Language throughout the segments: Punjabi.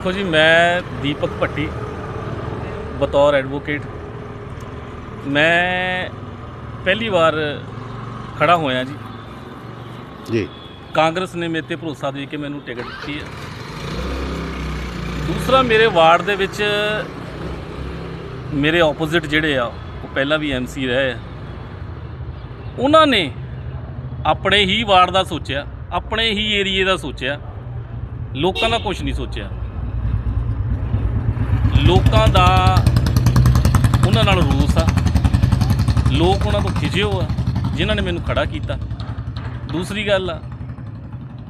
ਦੇਖੋ ਜੀ ਮੈਂ ਦੀਪਕ ਭੱਟੀ ਬਤੌਰ ਐਡਵੋਕੇਟ ਮੈਂ ਪਹਿਲੀ ਵਾਰ ਖੜਾ ਹੋਇਆ ਜੀ। ਜੀ। ਕਾਂਗਰਸ ਨੇ ਮੇਰੇ ਤੇ ਭਰੋਸਾ ਦੇ ਕੇ ਮੈਨੂੰ ਟਿਕਟ ਦਿੱਤੀ ਹੈ। ਦੂਸਰਾ ਮੇਰੇ ਵਾਰਡ ਦੇ ਵਿੱਚ ਮੇਰੇ ਆਪੋਜ਼ਿਟ ਜਿਹੜੇ ਆ ਉਹ ਪਹਿਲਾਂ ਵੀ ਐਮਸੀ ਰਹੇ ਆ। ਉਹਨਾਂ ਨੇ ਆਪਣੇ ਹੀ ਵਾਰਡ ਦਾ ਸੋਚਿਆ ਆਪਣੇ ਹੀ ਏਰੀਏ ਦਾ ਸੋਚਿਆ। ਲੋਕਾਂ ਦਾ ਕੁਝ ਨਹੀਂ ਸੋਚਿਆ। ਲੋਕਾਂ ਦਾ ਉਹਨਾਂ ਨਾਲ ਰੋਸ ਆ। ਲੋਕ ਉਹਨਾਂ ਤੋਂ ਖਿਜੇ ਹੋ ਆ, ਜਿਨ੍ਹਾਂ ਨੇ ਮੈਨੂੰ ਖੜਾ ਕੀਤਾ। ਦੂਸਰੀ ਗੱਲ ਆ,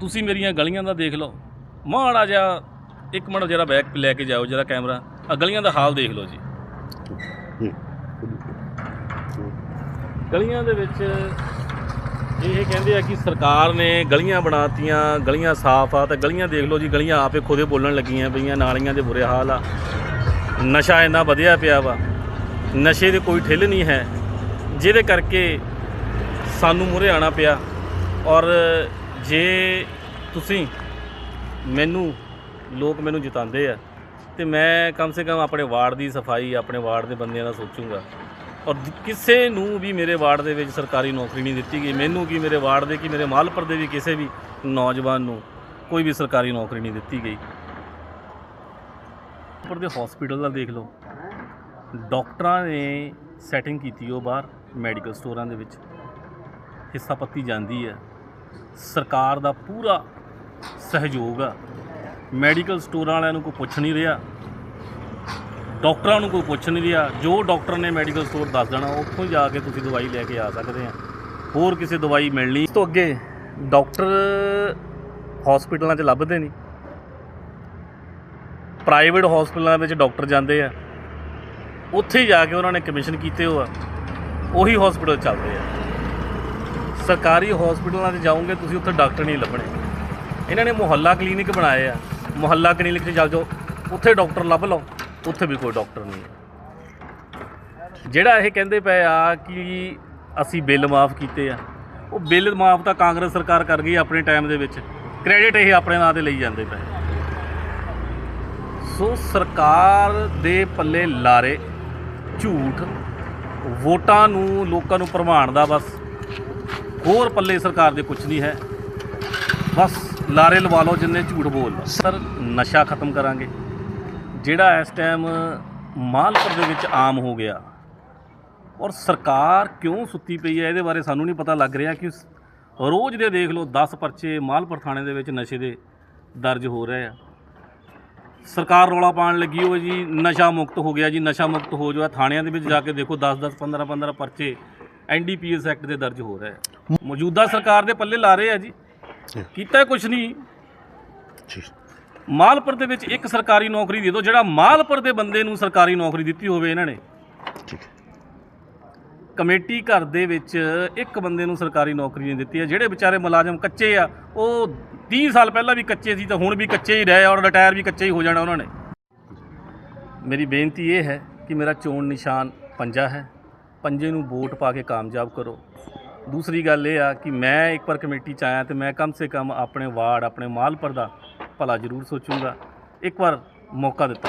ਤੁਸੀਂ ਮੇਰੀਆਂ ਗਲੀਆਂ ਦਾ ਦੇਖ ਲਓ। ਮਾੜਾ ਜਿਹਾ, ਇੱਕ ਮਿੰਟ ਜਿਹੜਾ ਬੈਕ ਲੈ ਕੇ ਜਾਓ ਜਿਹੜਾ ਕੈਮਰਾ। ਆ ਗਲੀਆਂ ਦਾ ਹਾਲ ਦੇਖ ਲਓ ਜੀ। ਗਲੀਆਂ ਦੇ ਵਿੱਚ ਇਹ ਕਹਿੰਦੇ ਆ ਕਿ ਸਰਕਾਰ ਨੇ ਗਲੀਆਂ ਬਣਾਤੀਆਂ, ਗਲੀਆਂ ਸਾਫ਼ ਆ, ਤਾਂ ਗਲੀਆਂ ਦੇਖ ਲਓ ਜੀ, ਗਲੀਆਂ ਆਪੇ ਖੁਦੇ ਬੋਲਣ ਲੱਗੀਆਂ ਪਈਆਂ, ਨਾਲੀਆਂ ਦੇ ਬੁਰੇ ਹਾਲ ਆ। ਨਸ਼ਾ ਇੰਨਾ ਵਧਿਆ ਪਿਆ ਵਾ, ਨਸ਼ੇ ਦੇ ਕੋਈ ਠਿੱਲ ਨਹੀਂ ਹੈ, ਜਿਹਦੇ ਕਰਕੇ ਸਾਨੂੰ ਮੂਹਰੇ ਆਉਣਾ ਪਿਆ। ਔਰ ਜੇ ਤੁਸੀਂ ਮੈਨੂੰ, ਲੋਕ ਮੈਨੂੰ ਜਿਤਾਉਂਦੇ ਆ, ਤੇ ਮੈਂ ਕਮ ਸੇ ਕਮ ਆਪਣੇ ਵਾਰਡ ਦੀ ਸਫ਼ਾਈ, ਆਪਣੇ ਵਾਰਡ ਦੇ ਬੰਦਿਆਂ ਦਾ ਸੋਚੂੰਗਾ। ਔਰ ਕਿਸੇ ਨੂੰ ਵੀ ਮੇਰੇ ਵਾਰਡ ਦੇ ਵਿੱਚ ਸਰਕਾਰੀ ਨੌਕਰੀ ਨਹੀਂ ਦਿੱਤੀ ਗਈ। ਮੈਨੂੰ ਕੀ ਮੇਰੇ ਵਾਰਡ ਦੇ, ਕੀ ਮੇਰੇ ਮਾਲਪੁਰ ਦੇ ਵੀ ਕਿਸੇ ਵੀ ਨੌਜਵਾਨ ਨੂੰ ਕੋਈ ਵੀ ਸਰਕਾਰੀ ਨੌਕਰੀ ਨਹੀਂ ਦਿੱਤੀ ਗਈ। ਪਰ ਦੇ ਹਸਪੀਟਲ ਦਾ ਦੇਖ ਲਓ। ਡਾਕਟਰਾਂ ਨੇ ਸੈਟਿੰਗ ਕੀਤੀ ਉਹ ਬਾਹਰ ਮੈਡੀਕਲ ਸਟੋਰਾਂ ਦੇ ਵਿੱਚ। ਹਿੱਸਾ ਪੱਤੀ ਜਾਂਦੀ ਹੈ। ਸਰਕਾਰ ਦਾ ਪੂਰਾ ਸਹਿਯੋਗ ਆ। ਮੈਡੀਕਲ ਸਟੋਰਾਂ ਵਾਲਿਆਂ ਨੂੰ ਕੋਈ ਪੁੱਛ ਨਹੀਂ ਰਿਹਾ। ਡਾਕਟਰਾਂ ਨੂੰ ਕੋਈ ਪੁੱਛ ਨਹੀਂ ਰਿਹਾ। ਜੋ ਡਾਕਟਰ ਨੇ ਮੈਡੀਕਲ ਸਟੋਰ ਦੱਸ ਦੇਣਾ, ਉੱਥੋਂ ਜਾ ਕੇ ਤੁਸੀਂ ਦਵਾਈ ਲੈ ਕੇ ਆ ਸਕਦੇ ਆ। ਹੋਰ ਕਿਸੇ ਦਵਾਈ ਮਿਲਣੀ ਇਸ ਤੋਂ ਅੱਗੇ ਡਾਕਟਰ ਹਸਪੀਟਲਾਂ 'ਚ ਲੱਭਦੇ ਨਹੀਂ। ਪ੍ਰਾਈਵੇਟ ਹਸਪੀਟਲਾਂ ਵਿੱਚ ਡਾਕਟਰ ਜਾਂਦੇ ਆ। ਉੱਥੇ ਜਾ ਕੇ ਉਹਨਾਂ ਨੇ ਕਮਿਸ਼ਨ ਕੀਤੇ ਹੋ ਆ ਉਹੀ ਹਸਪੀਟਲ ਚੱਲਦੇ ਆ। ਸਰਕਾਰੀ ਹਸਪੀਟਲਾਂ 'ਚ ਜਾਓਗੇ, ਤੁਸੀਂ ਉੱਥੇ ਡਾਕਟਰ ਨਹੀਂ ਲੱਭਣੇ। ਇਹਨਾਂ ਨੇ ਮੁਹੱਲਾ ਕਲੀਨਿਕ ਬਣਾਏ ਆ। ਮੁਹੱਲਾ ਕਲੀਨਿਕ 'ਚ ਚੱਲ ਜਾਓ। ਉੱਥੇ ਡਾਕਟਰ ਲੱਭ ਲਓ। ਉੱਥੇ ਵੀ ਕੋਈ ਡਾਕਟਰ ਨਹੀਂ ਜਿਹੜਾ ਇਹ ਕਹਿੰਦੇ ਪਏ ਆ ਕਿ ਅਸੀਂ ਬਿੱਲ ਮਾਫ ਕੀਤੇ ਆ, ਉਹ ਬਿੱਲ ਮਾਫ ਤਾਂ ਕਾਂਗਰਸ ਸਰਕਾਰ ਕਰ ਗਈ ਆਪਣੇ ਟਾਈਮ ਦੇ ਵਿੱਚ। ਕ੍ਰੈਡਿਟ ਇਹ ਆਪਣੇ ਨਾਂ ਤੇ ਲਈ ਜਾਂਦੇ ਪਏ। ਸੋ ਸਰਕਾਰ ਦੇ ਪੱਲੇ ਲਾਰੇ ਝੂਠ, ਵੋਟਾਂ ਨੂੰ ਲੋਕਾਂ ਨੂੰ ਭਰਮਾਉਣ ਦਾ ਬਸ। ਹੋਰ ਪੱਲੇ ਸਰਕਾਰ ਦੇ ਕੁਝ ਨਹੀਂ ਹੈ। ਬਸ ਲਾਰੇ ਲਵਾ ਲਓ ਜਿੰਨੇ ਝੂਠ ਬੋਲ ਸਰ, ਨਸ਼ਾ ਖਤਮ ਕਰਾਂਗੇ। ਜਿਹੜਾ ਇਸ ਟਾਈਮ ਮਾਲਪੁਰ ਦੇ ਵਿੱਚ ਆਮ ਹੋ ਗਿਆ ਔਰ ਸਰਕਾਰ ਕਿਉਂ ਸੁੱਤੀ ਪਈ ਹੈ, ਇਹਦੇ ਬਾਰੇ ਸਾਨੂੰ ਨਹੀਂ ਪਤਾ ਲੱਗ ਰਿਹਾ ਕਿ ਰੋਜ਼ ਦੇ ਦੇਖ ਲਓ 10 ਪਰਚੇ ਮਾਲਪੁਰ ਥਾਣੇ ਦੇ ਵਿੱਚ ਨਸ਼ੇ ਦੇ ਦਰਜ ਹੋ ਰਹੇ ਆ। ਸਰਕਾਰ ਰੌਲਾ ਪਾਉਣ ਲੱਗੀ ਹੋਈ ਜੀ ਨਸ਼ਾ ਮੁਕਤ ਹੋ ਗਿਆ ਜੀ ਨਸ਼ਾ ਮੁਕਤ ਹੋ ਜਾਓ ਥਾਣਿਆਂ ਦੇ ਵਿੱਚ ਜਾ ਕੇ ਦੇਖੋ 10 10 15 15 ਪਰਚੇ ਐਨਡੀਪੀਐਸ ਐਕਟ ਦੇ ਦਰਜ ਹੋ ਰਹੇ ਆ। ਮੌਜੂਦਾ ਸਰਕਾਰ ਦੇ ਪੱਲੇ ਲਾ ਰਹੇ ਆ ਜੀ। ਕੀਤਾ ਕੁਝ ਨਹੀਂ। ਮਾਲਪੁਰ ਦੇ ਵਿੱਚ ਇੱਕ ਸਰਕਾਰੀ ਨੌਕਰੀ ਦੇ ਦਿਓ ਜਿਹੜਾ ਮਾਲਪੁਰ ਦੇ ਬੰਦੇ ਨੂੰ ਸਰਕਾਰੀ ਨੌਕਰੀ ਦਿੱਤੀ ਹੋਵੇ ਇਹਨਾਂ ਨੇ। ਹੈ ਕਮੇਟੀ ਘਰ ਦੇ ਵਿੱਚ ਇੱਕ ਬੰਦੇ ਨੂੰ ਸਰਕਾਰੀ ਨੌਕਰੀ ਨਹੀਂ ਦਿੱਤੀ ਹੈ। ਜਿਹੜੇ ਵਿਚਾਰੇ ਮੁਲਾਜ਼ਮ ਕੱਚੇ ਆ, ਉਹ 30 ਸਾਲ ਪਹਿਲਾਂ ਵੀ ਕੱਚੇ ਸੀ ਤਾਂ ਹੁਣ ਵੀ ਕੱਚੇ ਹੀ ਰਹੇ ਔਰ ਰਿਟਾਇਰ ਵੀ ਕੱਚੇ ਹੀ ਹੋ ਜਾਣਾ ਉਹਨਾਂ ਨੇ। ਮੇਰੀ ਬੇਨਤੀ ਇਹ ਹੈ ਕਿ ਮੇਰਾ ਚੋਣ ਨਿਸ਼ਾਨ ਪੰਜਾ ਹੈ। ਪੰਜੇ ਨੂੰ ਵੋਟ ਪਾ ਕੇ ਕਾਮਯਾਬ ਕਰੋ। ਦੂਸਰੀ ਗੱਲ ਇਹ ਆ ਕਿ ਮੈਂ ਇੱਕ ਵਾਰ ਕਮੇਟੀ ਚ ਆਇਆ ਤੇ ਮੈਂ ਕਮ ਸੇ ਕਮ ਆਪਣੇ ਵਾਰਡ, ਆਪਣੇ ਮਾਲਪੁਰ ਦਾ ਭਲਾ ਜ਼ਰੂਰ ਸੋਚੂੰਗਾ। ਇੱਕ ਵਾਰ ਮੌਕਾ ਦਿੱਤਾ।